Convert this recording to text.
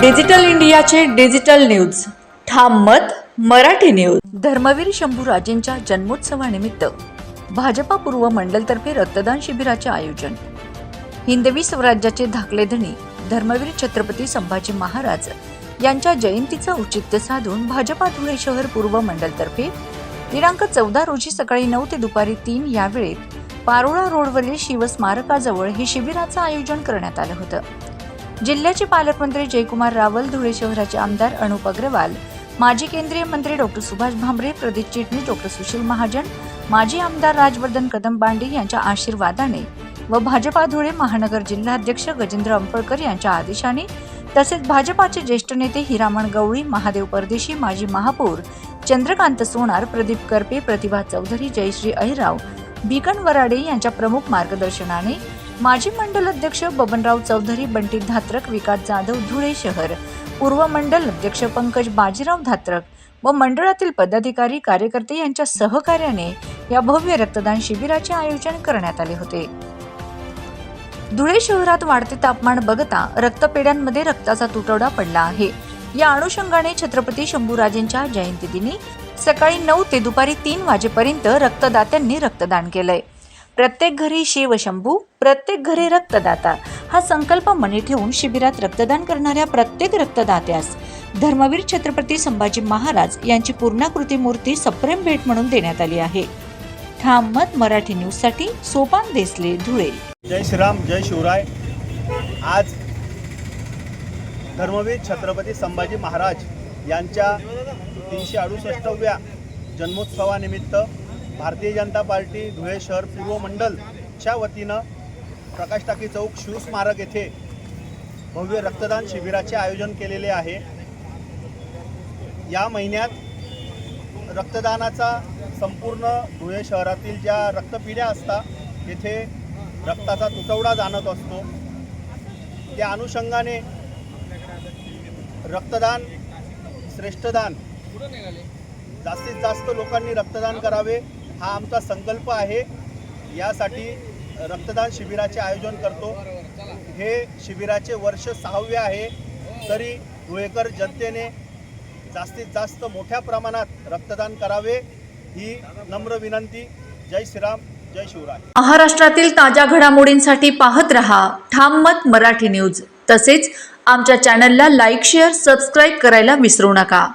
Digital इंडियाचे digital news. ठाम मत मराठी न्यूज. धर्मवीर शंभूराजेंच्या जन्मोत्सवानिमित्त भाजपा पूर्व मंडलतर्फे रक्तदान शिबिराचे आयोजन. हिंदवी स्वराज्याचे धाकले धनी धर्मवीर छत्रपती संभाजी महाराज यांच्या जयंतीचं औचित्य साधून भाजपा धुळे शहर पूर्व मंडलतर्फे दिनांक चौदा रोजी सकाळी नऊ ते दुपारी तीन या वेळेत पारोळा रोडवरील शिवस्मारकाजवळ हे शिबिराचं आयोजन करण्यात आलं होतं. जिल्ह्याचे पालकमंत्री जयकुमार रावल धुळे शहराचे आमदार अनुप अग्रवाल माजी केंद्रीय मंत्री डॉक्टर सुभाष भामरे प्रदीप चिटणीस डॉक्टर सुशील महाजन माजी आमदार राजवर्धन कदम बांडे यांच्या आशीर्वादाने व भाजपा धुळे महानगर जिल्हाध्यक्ष गजेंद्र अंपळकर यांच्या आदेशाने तसेच भाजपाचे ज्येष्ठ नेते हिरामण गवळी महादेव परदेशी माजी महापौर चंद्रकांत सोनार प्रदीप करपे प्रतिभा चौधरी जयश्री अहिराव भिकन वराडे यांच्या प्रमुख मार्गदर्शनाने माजी मंडल अध्यक्ष बबनराव चौधरी बंटी धात्रक विकास जाधव धुळे शहर. पूर्व मंडल अध्यक्ष पंकज बाजीराव धात्रक व मंडळातील पदाधिकारी कार्यकर्ते यांच्या सहकार्याने या भव्य रक्तदान शिबिराचे आयोजन करण्यात आले होते. धुळे शहरात वाढते तापमान बघता रक्तपेढ्यांमध्ये रक्ताचा तुटवडा पडला आहे. या अनुषंगाने छत्रपती शंभूराजेंच्या जयंतीदिनी सकाळी नऊ ते दुपारी तीन वाजेपर्यंत रक्तदात्यांनी रक्तदान केलंय. प्रत्येक घरी शिव शंभू प्रत्येक घरी रक्तदाता. हा संकल्प मनी ठेवून शिबिरात रक्तदान करणाऱ्या प्रत्येक रक्तदात्यास धर्मवीर छत्रपती संभाजी महाराज यांची पूर्णाकृती मूर्ती सप्रेम भेट म्हणून देण्यात आली आहे. ठाम मत मराठी न्यूजसाठी सोपान देसले धुळे. जय श्रीराम जय शिवराय. आज धर्मवीर छत्रपती संभाजी महाराज यांच्या तीनशे अडुसष्टव्या जन्मोत्सवानिमित्त भारतीय जनता पार्टी धुळे शहर पूर्व मंडलच्या वतीनं प्रकाश टाकी चौक शिवस्मारक येथे भव्य रक्तदान शिबिराचे आयोजन केलेले आहे. या महिन्यात रक्तदानाचा संपूर्ण धुळे शहरातील ज्या रक्तपिढ्या असतात तेथे रक्ताचा तुटवडा जाणत असतो. त्या अनुषंगाने रक्तदान श्रेष्ठदान जास्तीत जास्त लोकांनी रक्तदान करावे. हा आमचा संकल्प आहे. यासाठी रक्तदान शिबिराचे आयोजन करतो. हे शिबिराचे वर्ष सहावे आहे. तरी धुळेकर जनतेने जास्तीत जास्त मोठ्या प्रमाणात रक्तदान करावे ही नम्र विनंती. जय श्रीराम जय शिवराय. महाराष्ट्रातील ताज्या घडामोडींसाठी पाहत रहा ठाम मत मराठी न्यूज. तसेच आमच्या चॅनलला लाईक शेअर सबस्क्राईब करायला विसरू नका.